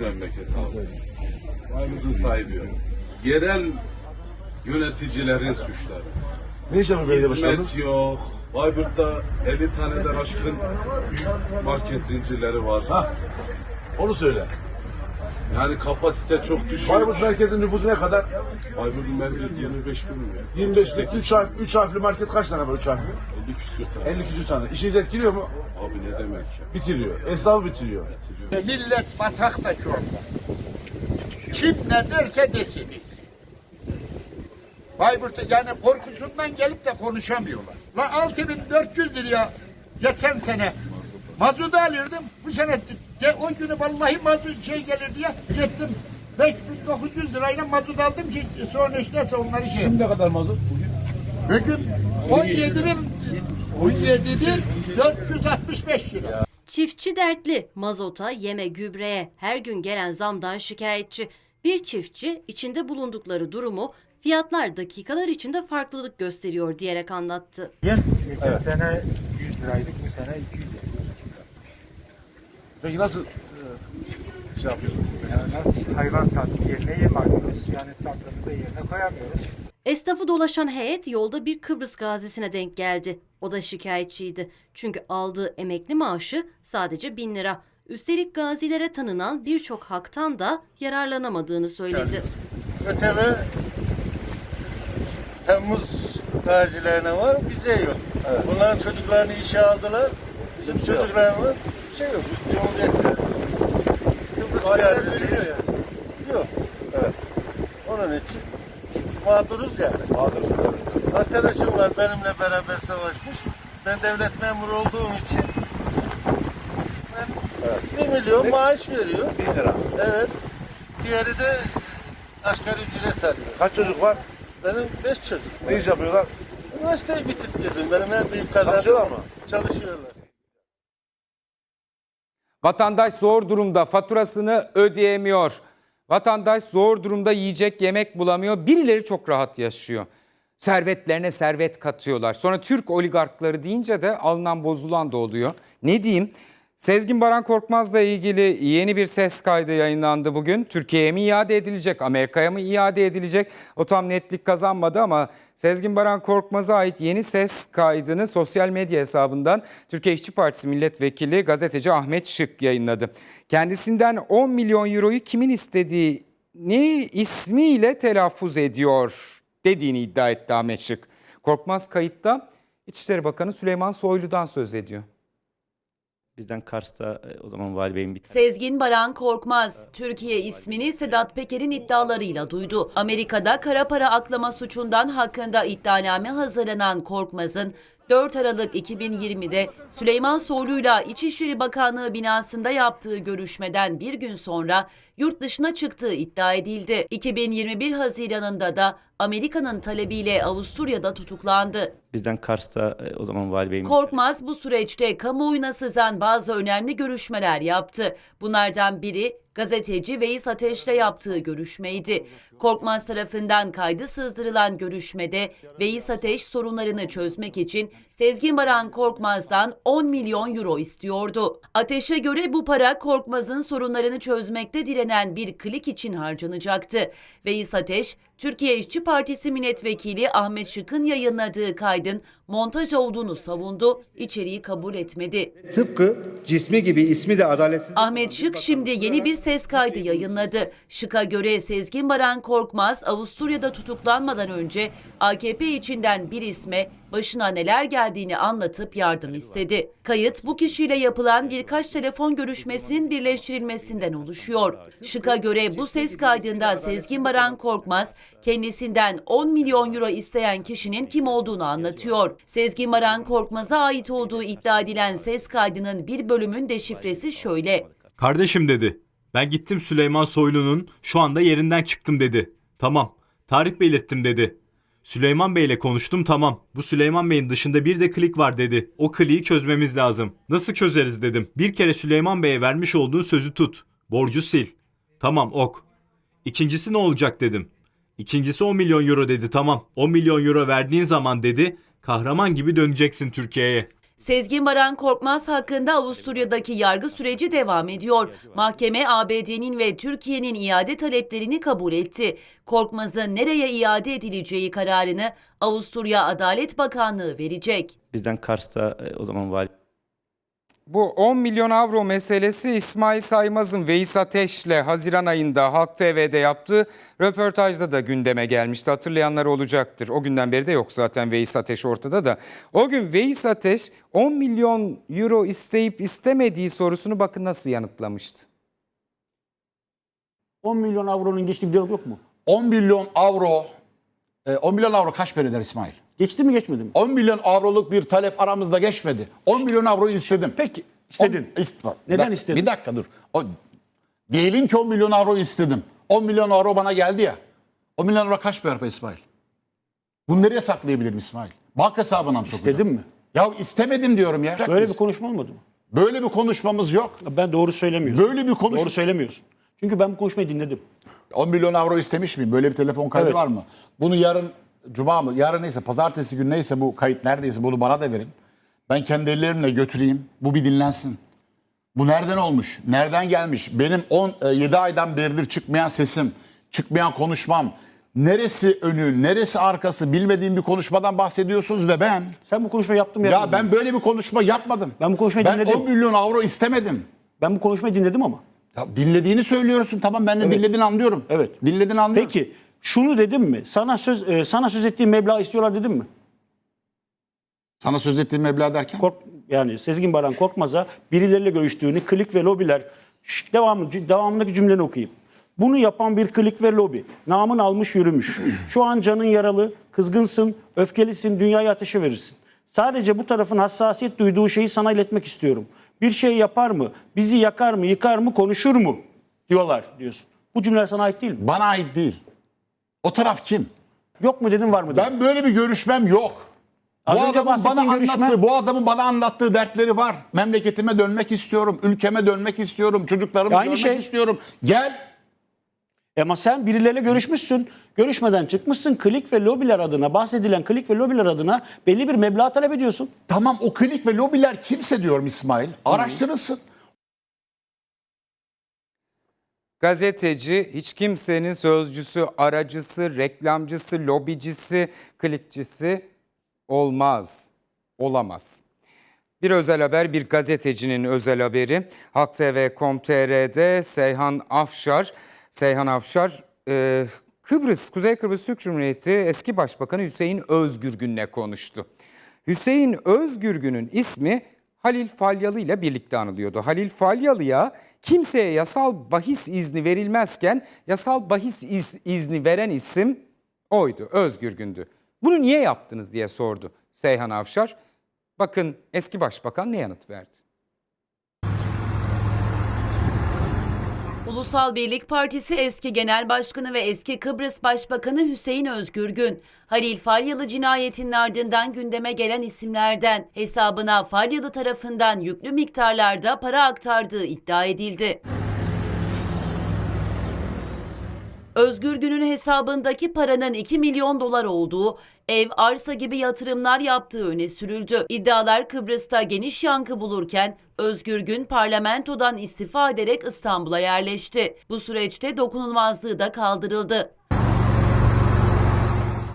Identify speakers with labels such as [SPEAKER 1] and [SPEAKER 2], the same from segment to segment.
[SPEAKER 1] memleket abi. Bayburt'un sahibi yok. Yerel yöneticilerin suçları.
[SPEAKER 2] Ne iş yapıyor belediye başkanı?
[SPEAKER 1] Hizmet yok. Bayburt'ta 50 tane de aşkın büyük market zincirleri var.
[SPEAKER 2] Ha, onu söyle.
[SPEAKER 1] Yani kapasite çok düşük.
[SPEAKER 2] Bayburt merkezin nüfusu ne kadar?
[SPEAKER 1] Bayburt'un merkezi 25 bin mi?
[SPEAKER 2] 25 bin. 3 harf, 3 harfli market kaç tane var 3 harfli?
[SPEAKER 1] 50 küsür tane.
[SPEAKER 2] 50 küsür tane. İşinizi etkiliyor mu?
[SPEAKER 1] Abi ne demek ya?
[SPEAKER 2] Bitiriyor. Esnafı bitiriyor.
[SPEAKER 3] Millet batakta şu anda. Kim ne derse desin. Bayburt'ta yani korkusundan gelip de konuşamıyorlar. Lan 6400 liraya geçen sene mazot alırdım. Bu sene ge- o günü vallahi mazot şey gelir diye gittim. 5900 lirayla mazot aldım ki sonra işte onları şey.
[SPEAKER 2] Şimdi ne kadar mazot?
[SPEAKER 3] Bugün 17 bin 17 bin 465 lira.
[SPEAKER 4] Çiftçi dertli, mazota, yeme, gübreye her gün gelen zamdan şikayetçi. Bir çiftçi içinde bulundukları durumu fiyatlar dakikalar içinde farklılık gösteriyor diyerek anlattı.
[SPEAKER 5] Geçen sene 100 liraydık, bu sene 200 lira.
[SPEAKER 2] Peki nasıl e, şey yapıyorsun?
[SPEAKER 5] Yani nasıl işte hayvan sattık yerine yem alıyoruz. Yani sattığımızda yerine koyamıyoruz.
[SPEAKER 4] Esnafı dolaşan heyet yolda bir Kıbrıs gazisine denk geldi. O da şikayetçiydi. Çünkü aldığı emekli maaşı sadece bin lira. Üstelik gazilere tanınan birçok haktan da yararlanamadığını söyledi.
[SPEAKER 6] ÖTV Temmuz gazilerine var, bize yok. Bunların çocuklarını işe aldılar. Bizim çocuklarımız bir şey yok. Cumhuriyet Kıbrıs gazisiyiz. Yok. Evet. Onun için mağduruz yani.
[SPEAKER 2] Mağdursun.
[SPEAKER 6] Arkadaşım var benimle beraber savaşmış. Ben devlet memuru olduğum için ben 1 milyon maaş veriyor.
[SPEAKER 2] 1000 lira.
[SPEAKER 6] Evet. Diğeri de asgari ücret alıyor.
[SPEAKER 2] Kaç çocuk var?
[SPEAKER 6] Benim beş çocuk.
[SPEAKER 2] Ne iş yapıyorlar?
[SPEAKER 6] Üniversiteyi bitirdim. Benim en büyük kazancım.
[SPEAKER 2] Çalışıyorlar mı?
[SPEAKER 6] Çalışıyorlar.
[SPEAKER 7] Vatandaş zor durumda faturasını ödeyemiyor. Vatandaş zor durumda yiyecek yemek bulamıyor. Birileri çok rahat yaşıyor. Servetlerine servet katıyorlar. Sonra Türk oligarkları deyince de alınan bozulan da oluyor. Ne diyeyim? Sezgin Baran Korkmaz'la ilgili yeni bir ses kaydı yayınlandı bugün. Türkiye'ye mi iade edilecek, Amerika'ya mı iade edilecek? O tam netlik kazanmadı ama Sezgin Baran Korkmaz'a ait yeni ses kaydını sosyal medya hesabından Türkiye İşçi Partisi milletvekili gazeteci Ahmet Şık yayınladı. Kendisinden 10 milyon euroyu kimin istediğini ismiyle telaffuz ediyor dediğini iddia etti Ahmet Şık. Korkmaz kayıtta İçişleri Bakanı Süleyman Soylu'dan söz ediyor.
[SPEAKER 8] Bizden Kars'ta e, o zaman Vali Bey'in bir tane
[SPEAKER 9] Sezgin Baran Korkmaz, Türkiye ismini Sedat Peker'in iddialarıyla duydu. Amerika'da kara para aklama suçundan hakkında iddianame hazırlanan Korkmaz'ın 4 Aralık 2020'de Süleyman Soylu'yla İçişleri Bakanlığı binasında yaptığı görüşmeden bir gün sonra yurt dışına çıktığı iddia edildi. 2021 Haziran'ında da Amerika'nın talebiyle Avusturya'da tutuklandı.
[SPEAKER 8] bizden Kars'ta e, o zaman Vali Bey'in bir
[SPEAKER 9] Korkmaz bu süreçte kamuoyuna sızan bazı önemli görüşmeler yaptı. Bunlardan biri gazeteci Veys Ateş'le yaptığı görüşmeydi. Korkmaz tarafından kaydı sızdırılan görüşmede Veys Ateş sorunlarını çözmek için Sezgin Baran Korkmaz'dan 10 milyon euro istiyordu. Ateş'e göre bu para Korkmaz'ın sorunlarını çözmekte direnen bir klik için harcanacaktı. Veys Ateş, Türkiye İşçi Partisi milletvekili Ahmet Şık'ın yayınladığı kaydın montaj olduğunu savundu, içeriği kabul etmedi.
[SPEAKER 10] Tıpkı cismi gibi ismi de adaletsiz.
[SPEAKER 9] Ahmet Şık şimdi yeni bir ses kaydı yayınladı. Şık'a göre Sezgin Baran Korkmaz Avusturya'da tutuklanmadan önce AKP içinden bir isme başına neler geldiğini anlatıp yardım istedi. Kayıt bu kişiyle yapılan birkaç telefon görüşmesinin birleştirilmesinden oluşuyor. Şık'a göre bu ses kaydında Sezgin Baran Korkmaz kendisinden 10 milyon euro isteyen kişinin kim olduğunu anlatıyor. Sezgin Baran Korkmaz'a ait olduğu iddia edilen ses kaydının bir bölümün deşifresi şöyle.
[SPEAKER 11] Kardeşim dedi. Ben gittim Süleyman Soylu'nun şu anda yerinden çıktım dedi. Tamam. Tarih belirttim dedi. Süleyman Bey'le konuştum tamam. Bu Süleyman Bey'in dışında bir de klik var dedi. O kliği çözmemiz lazım. Nasıl çözeriz dedim. Bir kere Süleyman Bey'e vermiş olduğun sözü tut. Borcu sil. Tamam ok. İkincisi ne olacak dedim. İkincisi 10 milyon euro dedi tamam. 10 milyon euro verdiğin zaman dedi kahraman gibi döneceksin Türkiye'ye.
[SPEAKER 9] Sezgin Baran Korkmaz hakkında Avusturya'daki yargı süreci devam ediyor. Mahkeme ABD'nin ve Türkiye'nin iade taleplerini kabul etti. Korkmaz'ın nereye iade edileceği kararını Avusturya Adalet Bakanlığı verecek.
[SPEAKER 8] Bizden Kars'ta e, o zaman vali
[SPEAKER 7] Bu 10 milyon avro meselesi İsmail Saymaz'ın Veys Ateş'le Haziran ayında Halk TV'de yaptığı röportajda da gündeme gelmişti. Hatırlayanlar olacaktır. O günden beri de yok zaten Veys Ateş ortada da. O gün Veys Ateş 10 milyon euro isteyip istemediği sorusunu bakın nasıl yanıtlamıştı.
[SPEAKER 12] 10 milyon avronun geçtiği bir diyalog yok mu?
[SPEAKER 13] 10 milyon avro, e, 10 milyon avro kaç para eder İsmail?
[SPEAKER 12] Geçti mi geçmedi mi?
[SPEAKER 13] 10 milyon avroluk bir talep aramızda geçmedi. 10 milyon avro istedim.
[SPEAKER 12] Peki istedin.
[SPEAKER 13] On- ist-
[SPEAKER 12] Neden
[SPEAKER 13] bir-
[SPEAKER 12] istedin?
[SPEAKER 13] Bir dakika dur. O, diyelim ki 10 milyon avro istedim. 10 milyon avro bana geldi ya. 10 milyon avro kaç para yapar İsmail? Bunu nereye saklayabilirim İsmail? Banka hesabına mı sokacağım?
[SPEAKER 12] İstedin mi?
[SPEAKER 13] Ya istemedim diyorum ya.
[SPEAKER 12] Böyle bir konuşma olmadı mı?
[SPEAKER 13] Böyle bir konuşmamız yok.
[SPEAKER 12] Ben doğru söylemiyorsun.
[SPEAKER 13] Böyle bir konuş.
[SPEAKER 12] Doğru söylemiyorsun. Çünkü ben bu konuşmayı dinledim.
[SPEAKER 13] 10 milyon avro istemiş miyim? Böyle bir telefon kaydı
[SPEAKER 12] Evet.
[SPEAKER 13] var mı? Bunu yarın cuma mı? Yarın neyse pazartesi günü neyse bu kayıt neredeyse bunu bana da verin. Ben kendi ellerimle götüreyim. Bu bir dinlensin. Bu nereden olmuş? Nereden gelmiş? Benim 10 e, 7 aydan beridir çıkmayan sesim, çıkmayan konuşmam. Neresi önü, neresi arkası bilmediğim bir konuşmadan bahsediyorsunuz ve ben
[SPEAKER 12] Sen bu konuşmayı yaptın mı
[SPEAKER 13] ya
[SPEAKER 12] yapmadın
[SPEAKER 13] ben böyle bir konuşma yapmadım.
[SPEAKER 12] Ben bu konuşmayı
[SPEAKER 13] ben
[SPEAKER 12] dinledim.
[SPEAKER 13] 10 milyon avro istemedim.
[SPEAKER 12] Ben bu konuşmayı dinledim ama.
[SPEAKER 13] Ya dinlediğini söylüyorsun tamam ben de
[SPEAKER 12] Evet.
[SPEAKER 13] dinlediğini anlıyorum.
[SPEAKER 12] Evet.
[SPEAKER 13] Dinlediğini anlıyorum.
[SPEAKER 12] Peki şunu dedim mi? Sana söz e, sana söz ettiğim meblağ istiyorlar dedim mi?
[SPEAKER 13] Sana söz ettiğim meblağ derken?
[SPEAKER 12] Kork, yani Sezgin Baran Korkmaz'a birileriyle görüştüğünü klik ve lobiler devamı, devamındaki cümleni okuyayım. Bunu yapan bir klik ve lobi. Namın almış yürümüş. Şu an canın yaralı, kızgınsın, öfkelisin, dünyaya ateşe verirsin. Sadece bu tarafın hassasiyet duyduğu şeyi sana iletmek istiyorum. Bir şey yapar mı, bizi yakar mı, yıkar mı, konuşur mu diyorlar diyorsun. Bu cümleler sana ait değil mi?
[SPEAKER 13] Bana ait değil. O taraf kim?
[SPEAKER 12] Yok mu dedim var mı dedim.
[SPEAKER 13] Ben böyle bir görüşmem yok.
[SPEAKER 12] Az
[SPEAKER 13] bu adamın bana
[SPEAKER 12] görüşme-
[SPEAKER 13] anlattığı, bu adamın bana anlattığı dertleri var. Memleketime dönmek istiyorum, ülkeme dönmek istiyorum, çocuklarımı
[SPEAKER 12] Aynı
[SPEAKER 13] görmek
[SPEAKER 12] şey.
[SPEAKER 13] istiyorum. Gel.
[SPEAKER 12] Ama sen birileriyle görüşmüşsün. Görüşmeden çıkmışsın. Klik ve lobiler adına bahsedilen klik ve lobiler adına belli bir meblağ talep ediyorsun.
[SPEAKER 13] Tamam o klik ve lobiler kimse diyorum İsmail. Araştırırsın.
[SPEAKER 7] Gazeteci hiç kimsenin sözcüsü, aracısı, reklamcısı, lobicisi, klikçisi olmaz. Olamaz. Bir özel haber, bir gazetecinin özel haberi. Halk TV.com.tr'de Seyhan Afşar, Seyhan Afşar, e, Kıbrıs, Kuzey Kıbrıs Türk Cumhuriyeti eski Başbakanı Hüseyin Özgürgün'le konuştu. Hüseyin Özgürgün'ün ismi Halil Falyalı ile birlikte anılıyordu. Halil Falyalı'ya kimseye yasal bahis izni verilmezken yasal bahis iz- izni veren isim oydu, Özgürgün'dü. Bunu niye yaptınız diye sordu Seyhan Avşar. Bakın eski başbakan ne yanıt verdi?
[SPEAKER 9] Ulusal Birlik Partisi eski Genel Başkanı ve eski Kıbrıs Başbakanı Hüseyin Özgürgün, Halil Faryalı cinayetinin ardından gündeme gelen isimlerden hesabına Faryalı tarafından yüklü miktarlarda para aktardığı iddia edildi. Özgürgün'ün hesabındaki paranın 2 milyon dolar olduğu, ev, arsa gibi yatırımlar yaptığı öne sürüldü. İddialar Kıbrıs'ta geniş yankı bulurken Özgürgün parlamentodan istifa ederek İstanbul'a yerleşti. Bu süreçte dokunulmazlığı da kaldırıldı.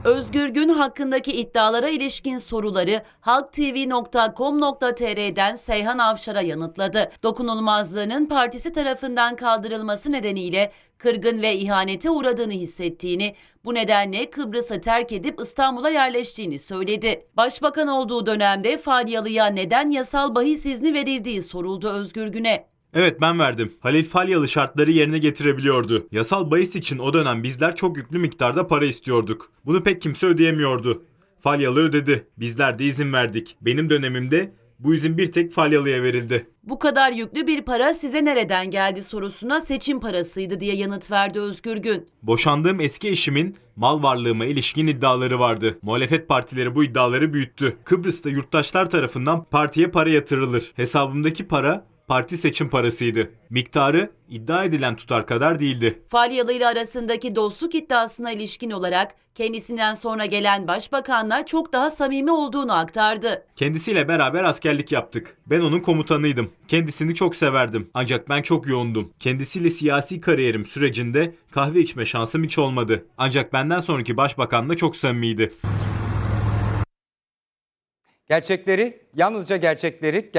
[SPEAKER 9] Özgürgün hakkındaki iddialara ilişkin soruları halktv.com.tr'den Seyhan Avşar'a yanıtladı. Dokunulmazlığının partisi tarafından kaldırılması nedeniyle kırgın ve ihanete uğradığını hissettiğini, bu nedenle Kıbrıs'ı terk edip İstanbul'a yerleştiğini söyledi. Başbakan olduğu dönemde Falyalı'ya neden yasal bahis izni verildiği soruldu Özgürgün'e.
[SPEAKER 11] Evet ben verdim. Halil Falyalı şartları yerine getirebiliyordu. Yasal bahis için o dönem bizler çok yüklü miktarda para istiyorduk. Bunu pek kimse ödeyemiyordu. Falyalı ödedi. Bizler de izin verdik. Benim dönemimde bu izin bir tek Falyalı'ya verildi.
[SPEAKER 9] Bu kadar yüklü bir para size nereden geldi sorusuna seçim parasıydı diye yanıt verdi Özgürgün.
[SPEAKER 11] Boşandığım eski eşimin mal varlığıma ilişkin iddiaları vardı. Muhalefet partileri bu iddiaları büyüttü. Kıbrıs'ta yurttaşlar tarafından partiye para yatırılır. Hesabımdaki para parti seçim parasıydı. Miktarı iddia edilen tutar kadar değildi.
[SPEAKER 9] Falyalı ile arasındaki dostluk iddiasına ilişkin olarak kendisinden sonra gelen başbakanla çok daha samimi olduğunu aktardı.
[SPEAKER 11] Kendisiyle beraber askerlik yaptık. Ben onun komutanıydım. Kendisini çok severdim. Ancak ben çok yoğundum. Kendisiyle siyasi kariyerim sürecinde kahve içme şansım hiç olmadı. Ancak benden sonraki başbakanla çok samimiydi.
[SPEAKER 7] Gerçekleri, yalnızca gerçekleri,